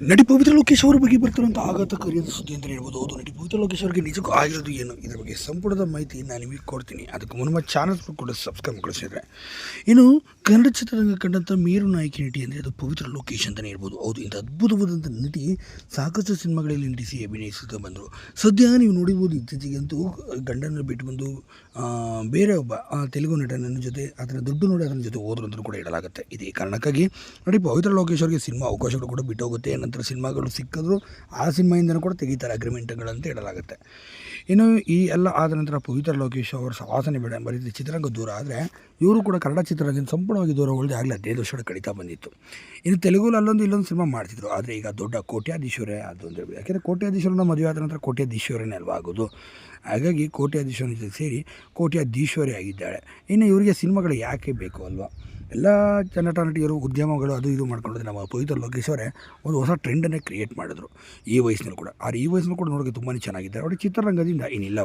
ನಟಿ ಪವಿತ್ರ ಲೋಕೇಶ್ ಅವರ ಬಗ್ಗೆ ಬರ್ತಿರುವಂಥ ಆಘಾತಕಾರಿಯಾದ ಸುದ್ದಿ ಅಂತ ಹೇಳ್ಬೋದು. ಹೌದು, ನಟಿ ಪವಿತ್ರ ಲೋಕೇಶ್ ಅವರಿಗೆ ನಿಜಕ್ಕೂ ಆಗಿರೋದು ಏನು? ಇದರ ಬಗ್ಗೆ ಸಂಪುಟದ ಮಾಹಿತಿ ನಾನು ನಿಮಗೆ ಕೊಡ್ತೀನಿ. ಅದಕ್ಕೆ ಮುನ್ನ ಚಾನಲ್ ಕೂಡ ಸಬ್ಸ್ಕ್ರೈಬ್ ಕಳಿಸಿದ್ರೆ ಇನ್ನು ಕನ್ನಡ ಚಿತ್ರರಂಗ ಕಂಡಂಥ ಮೇರು ನಾಯಕಿ ನಟಿ ಅಂದರೆ ಅದು ಪವಿತ್ರ ಲೋಕೇಶ್ ಅಂತಲೇ ಹೇಳ್ಬೋದು. ಹೌದು, ಇಂಥ ಅದ್ಭುತವಾದಂಥ ನಟಿ ಸಾಕಷ್ಟು ಸಿನಿಮಾಗಳಲ್ಲಿ ನಟಿಸಿ ಅಭಿನಯಿಸುತ್ತಾ ಬಂದರು. ಸದ್ಯ ನೀವು ನೋಡಿರ್ಬೋದು ಇತ್ತೀಚೆಗಂತೂ ಗಂಡನ ಬಿಟ್ಟು ಬಂದು ಬೇರೆ ಒಬ್ಬ ತೆಲುಗು ನಟನ ಜೊತೆ ಅದರ ದುಡ್ಡು ನೋಡಿ ಅದರ ಜೊತೆ ಹೋದ್ರು ಅಂತಲೂ ಕೂಡ ಹೇಳಲಾಗುತ್ತೆ. ಇದೇ ಕಾರಣಕ್ಕಾಗಿ ನೋಡಿ ಪವಿತ್ರ ಲೋಕೇಶ್ ಅವರಿಗೆ ಸಿನಿಮಾ ಅವಕಾಶಗಳು ಕೂಡ ಬಿಟ್ಟು ಹೋಗುತ್ತೆ ನಂತರ ಸಿನಿಮಾಗಳು ಸಿಕ್ಕಿದ್ರು ಆ ಸಿನಿಮಾಯಿಂದನೂ ಕೂಡ ತೆಗಿತಾರೆ ಅಗ್ರಿಮೆಂಟ್ಗಳಂತ ಹೇಳಲಾಗುತ್ತೆ. ಇನ್ನು ಈ ಎಲ್ಲ ಆದ ನಂತರ ಪವಿತ್ರ ಲೋಕೇಶ್ ಅವರ ಸವಾಸನೆ ಬೇಡ ಎಂಬ ರೀತಿ ಚಿತ್ರರಂಗ ದೂರ ಆದರೆ ಇವರು ಕೂಡ ಕನ್ನಡ ಚಿತ್ರರಂಗದಿಂದ ಸಂಪೂರ್ಣವಾಗಿ ದೂರ ಉಳಿದು ಆಗಲೇ ಹದಿನೈದು ವರ್ಷಗಳು ಕಡಿತಾ ಬಂದಿತ್ತು. ಇನ್ನು ತೆಲುಗುಲ್ಲಿ ಅಲ್ಲೊಂದು ಇಲ್ಲೊಂದು ಸಿನಿಮಾ ಮಾಡ್ತಿದ್ರು. ಆದರೆ ಈಗ ದೊಡ್ಡ ಕೋಟ್ಯಾಧೀಶ್ವರೇ ಅದು ಅಂತ ಯಾಕೆಂದರೆ ಕೋಟ್ಯಾಧೀಶ್ವರನ ಮದುವೆ ಆದ ನಂತರ ಕೋಟ್ಯಾಧೀಶ್ವರನೇ ಅಲ್ವಾ ಆಗೋದು? ಹಾಗಾಗಿ ಕೋಟ್ಯಾಧೀಶ್ವರನ ಜೊತೆ ಸೇರಿ ಕೋಟ್ಯಾಧೀಶ್ವರಿ ಆಗಿದ್ದಾಳೆ. ಇನ್ನು ಇವರಿಗೆ ಸಿನಿಮಾಗಳು ಯಾಕೆ ಬೇಕು ಅಲ್ವಾ? ಎಲ್ಲ ನಟ ನಟಿಯರು, ಉದ್ಯಮಗಳು ಅದು ಇದು ಮಾಡ್ಕೊಂಡಿದ್ದೆ ನಮ್ಮ ಪವಿತ್ರ ಲೋಕೇಶ್ ಅವರೇ ಒಂದು ಹೊಸ ಟ್ರೆಂಡನ್ನೇ ಕ್ರಿಯೇಟ್ ಮಾಡಿದ್ರು. ಈ ವಯಸ್ಸಿನಲ್ಲಿ ಕೂಡ. ಆದರೆ ಈ ವಯಸ್ಸಿನಲ್ಲೂ ಕೂಡ ನೋಡೋಕ್ಕೆ ತುಂಬಾ ಚೆನ್ನಾಗಿದ್ದಾರೆ. ಅವ್ರಿಗೆ ಚಿತ್ರರಂಗದಿಂದ ಏನಿಲ್ಲ